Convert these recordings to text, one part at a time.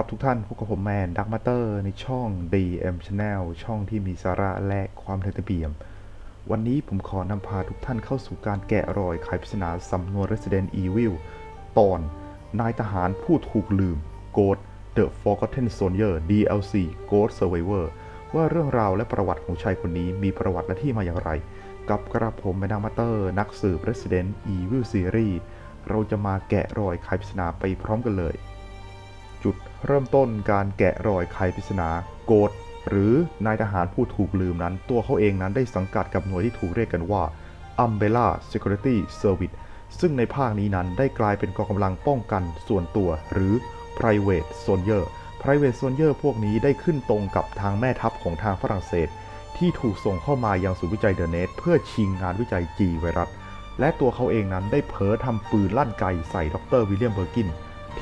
ครับทุกท่านพบกับผมแมนดักมาเตอร์ในช่อง DM Channel ช่องที่มีสาระและความเทเบียม วันนี้ผมขอนำพาทุกท่านเข้าสู่การแกะรอยไขปริศนาสำนวน Resident Evil ตอน นายทหารผู้ถูกลืม Ghost The Forgotten Soldier DLC Ghost Survivor ว่าเรื่องราวและประวัติของชายคนนี้มีประวัติและที่มาอย่างไร กับกระผมแมนดักมาเตอร์นักสืบ Resident Evil Series เราจะมาแกะรอยไขปริศนาไปพร้อมกันเลย จุดเริ่มต้นการแกะรอยไขปริศนาโกดหรือนายทหารผู้ถูกลืมนั้น ตัวเขาเองนั้นได้สังกัดกับหน่วยที่ถูกเรียกกันว่า Umbrella Security Service ซึ่งในภาคนี้นั้นได้กลายเป็นกองกำลังป้องกันส่วนตัว หรือ Private Soldier Private Soldier พวกนี้ได้ขึ้นตรงกับทางแม่ทัพของทางฝรั่งเศส ที่ถูกส่งเข้ามายังศูนย์วิจัยเดอะเนสเพื่อชิงงานวิจัย G ไวรัสและตัวเขาเองนั้นได้เผลอทำปืนลั่นไกใส่ดรวิลเลียมเบอร์กิน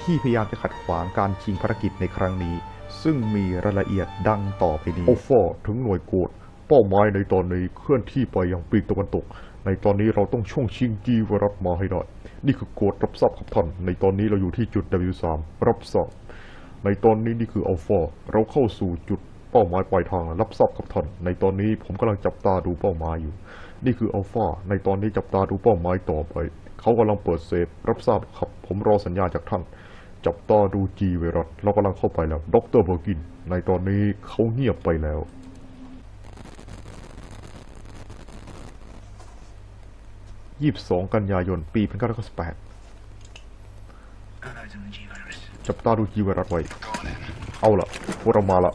ที่พยายามจะขัดขวางการชิงภารกิจในครั้งนี้ ซึ่งมีรายละเอียดดังต่อไปนี้อัลฟาถึงหน่วยโกดเป้าหมายในตอนนี้เคลื่อนที่ไปยังปีกตะวันตก ในตอนนี้เราต้องช่วงชิงจีวรัสมาให้ได้นี่คือโกดรับทราบครับท่านในตอนนี้เราอยู่ที่จุด W3 รับทราบในตอนนี้นี่คืออัลฟาเราเข้าสู่จุดเป้าหมายปลายทางรับทราบครับท่านในตอนนี้ผมกำลังจับตาดูเป้าหมายอยู่ นี่คืออัลฟาในตอนนี้จับตาดูเป้าหมายต่อไป เขากำลังเปิดเซฟ รับทราบครับผมรอสัญญาณจากท่าน จับตาดูจีไวรัสเรากำลังเข้าไปแล้วดรเบอร์กิน ในตอนนี้เขาเงียบไปแล้ว 22 กันยายน ปี 1998 จับตาดูจีไวรัสไว้ เอาละพวกเรามาละ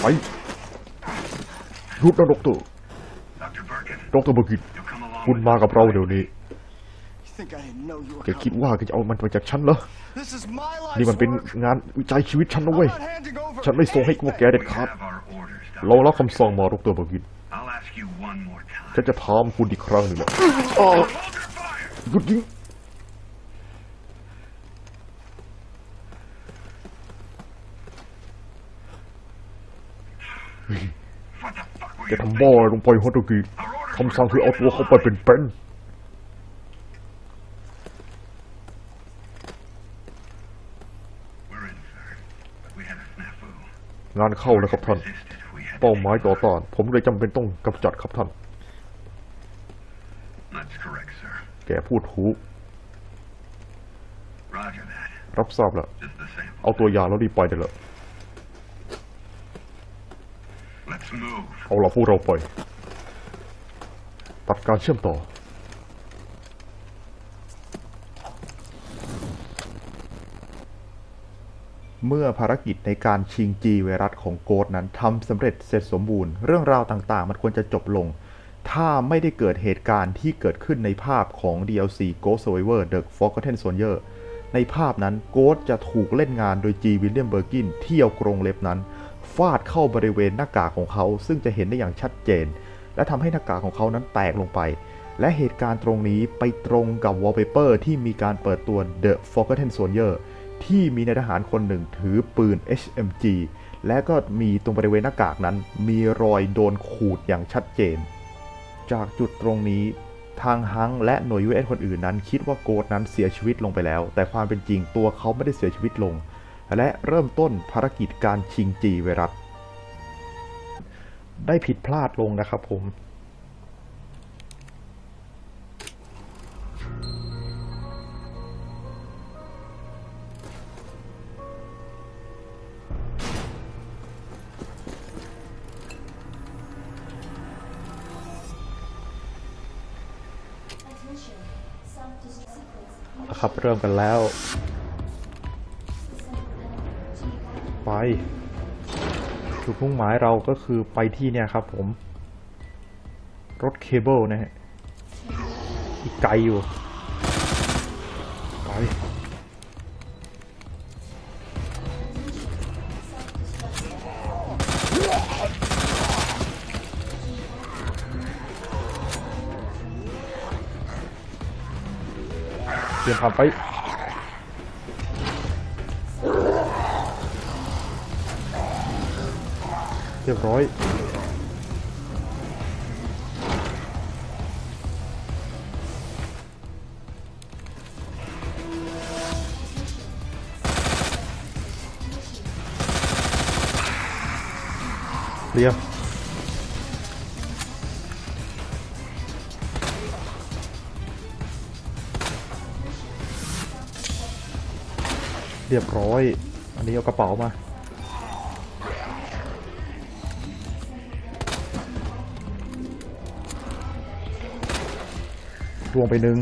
ไปหยุดนะดอกเตอร์ Dr. Birkin, ดรเบอร์กิน คุณมากับเราเดี๋ยวนี้ แกคิดว่าแกจะเอามันไปจากฉันเหรอ This is my life. นี่มันเป็นงานวิจัยชีวิตฉันนะ I'm เว้ย not handing over ฉันไม่ส่งให้พวกแก anything. เด็ด We ขาด have our orders, เรา Dr. รับคำสั่งมาดรเบอร์กิน I'll ask you one more time. ฉันจะถามคุณอีกครั้งหนึ่งแหละอ้าว Hold your fire! หยุดยิง What the fuck were แก you ทำบ้าอะไรลงไปฮอตตกีคำสั่งคือเอาตัวเข้าไปเป็นเป็น งานเข้าแล้วครับท่าน Resisted. We had เป้า to หมาย take ต่อ over. ต้าน ผมเลยจำเป็นต้องกำจัดครับท่าน That's correct, sir. แกพูดถูก Roger that. รับทราบแล้ว Just the same. เอาตัวยาแล้วรีบไปเดี๋ยวละ Let's move. เอาละพวกเราไป ตัดการเชื่อมต่อ เมื่อภารกิจในการชิงจีไวรัสของโกดนั้นทำสำเร็จเสร็จสมบูรณ์ เรื่องราวต่างๆ มันควรจะจบลง ถ้าไม่ได้เกิดเหตุการณ์ที่เกิดขึ้นในภาพของ DLC Ghost Survivor The Forgotten Soldier ในภาพนั้นโกดจะถูกเล่นงานโดยจีวิลเลียมเบอร์กินที่เอากรงเล็บนั้น ฟาดเข้าบริเวณหน้ากากของเขา ซึ่งจะเห็นได้อย่างชัดเจน และทำให้หน้ากากของเขานั้นแตกลงไป และเหตุการณ์ตรงนี้ไปตรงกับวอลเปเปอร์ที่มีการเปิดตัว The Forgotten Soldier ที่มีนายทหารคนหนึ่งถือปืน HMG และก็มีตรงบริเวณหน้ากากนั้น มีรอยโดนขูดอย่างชัดเจน จากจุดตรงนี้ทางฮังและหน่วย UN คนอื่นนั้น คิดว่าโกดนั้นเสียชีวิตลงไปแล้ว แต่ความเป็นจริงตัวเขาไม่ได้เสียชีวิตลง และเริ่มต้นภารกิจการชิงจีไวรัสได้ผิดพลาดลงนะครับผม นะครับเริ่มกันแล้ว ไปจุดมุ่งหมายเราก็คือไปที่เนี่ยครับผม รถเคเบิลนะฮะอีกไกลอยู่ ไป ತೀರ್ಪ ಪೈ เรียบร้อยเรียบ เรียบร้อย อันนี้เอากระเป๋ามารวงไปหนึ่ง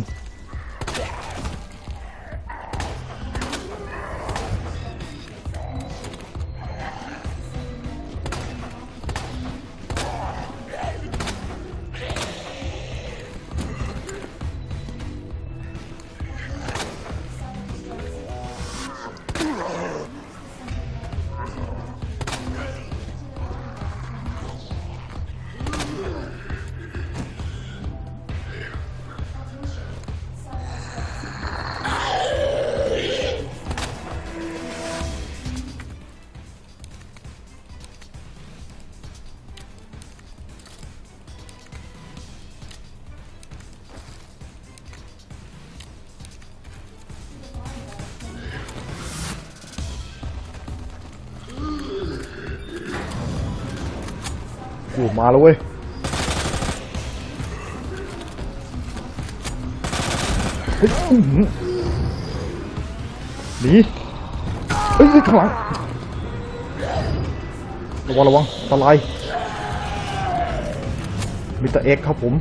กูมาแล้วเว้ยเฮ้ยหนีเฮ้ยเฮ้ยข้างหลังระวังระวังอันตรายมิสเตอร์เอ็กครับผม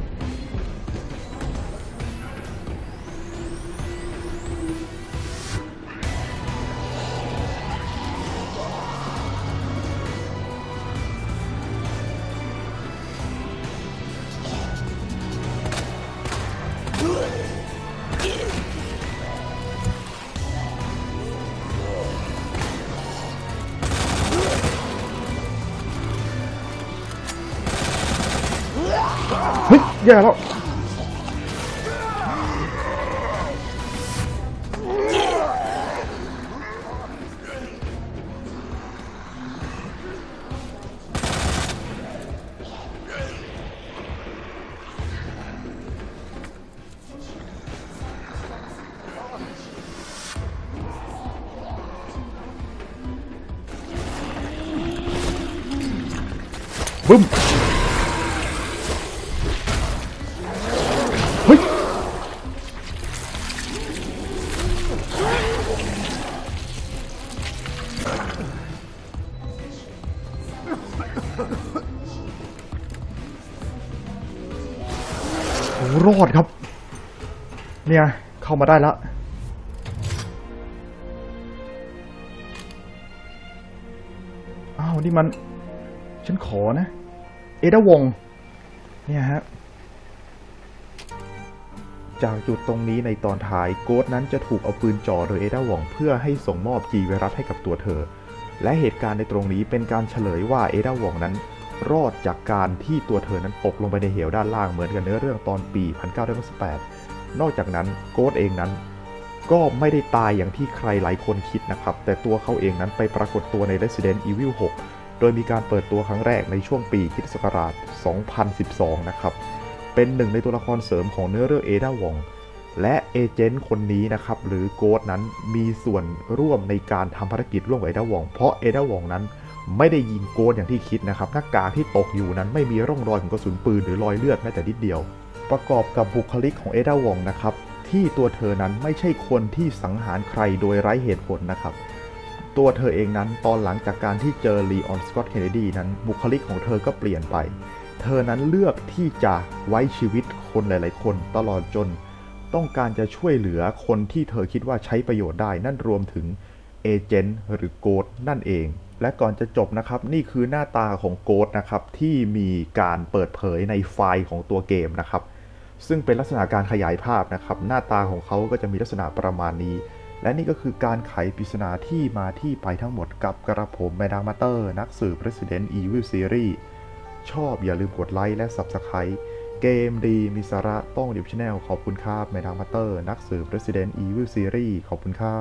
เฮ้ยแย่แล้ว บึ้มเฮ้ยโอ้รอดครับ เนี่ย เข้ามาได้แล้วอ้าว นี่มัน ฉันขอนะ เอดาวง เนี่ยฮะ จากจุดตรงนี้ในตอนท้ายโกดนั้นจะถูกเอาปืนจ่อโดยเอดาวองเพื่อให้ส่งมอบจีไวรัสให้กับตัวเธอ และเหตุการณ์ในตรงนี้เป็นการเฉลยว่าเอดาวองนั้น รอดจากการที่ตัวเธอนั้นตกลงไปในเหวด้านล่างเหมือนกับเนื้อเรื่องตอนปี 1998 นอกจากนั้นโกดเองนั้นก็ไม่ได้ตายอย่างที่ใครหลายคนคิดนะครับ แต่ตัวเขาเองนั้นไปปรากฏตัวใน Resident Evil 6 ยมีการเปิดตัวครั้งแรกในช่วงปีคิศักราช 2012 นะครับ เป็นหนึ่งในตัวละครเสริมของเนื้อเรื่องเอดาวองและเอเจนต์คนนี้นะครับ หรือโกดนั้นมีส่วนร่วมในการทำภารกิจร่วมกับเอดาวอง เพราะเอดาวองนั้นไม่ได้ยิงโกดอย่างที่คิดนะครับ หน้ากากที่ตกอยู่นั้นไม่มีร่องรอยของกระสุนปืนหรือรอยเลือดแม้แต่นิดเดียว ประกอบกับบุคลิกของเอดาวองนะครับที่ตัวเธอนั้นไม่ใช่คนที่สังหารใครโดยไร้เหตุผลนะครับ ตัวเธอเองนั้นตอนหลังจากการที่เจอลีออนสกอตเคนเนดีนั้นบุคลิกของเธอก็เปลี่ยนไป เธอนั้นเลือกที่จะไว้ชีวิตคนหลาย ๆ คนตลอดจน ต้องการจะช่วยเหลือคนที่เธอคิดว่าใช้ประโยชน์ได้ นั่นรวมถึงเอเจนต์หรือโกดนั่นเอง และก่อนจะจบนะครับ นี่คือหน้าตาของโกดนะครับ ที่มีการเปิดเผยในไฟล์ของตัวเกมนะครับ ซึ่งเป็นลักษณะการขยายภาพนะครับ หน้าตาของเขาก็จะมีลักษณะประมาณนี้ และนี่ก็คือการไขปริศนาที่มาที่ไปทั้งหมดกับกระผมแมดามาเตอร์ นักสืบ Resident Evil Series ชอบอย่าลืมกดไลค์และ Subscribe เกมดีมีสาระต้องดิบชแนลขอบคุณครับแมดามาเตอร์ นักสืบ Resident Evil Series ขอบคุณครับ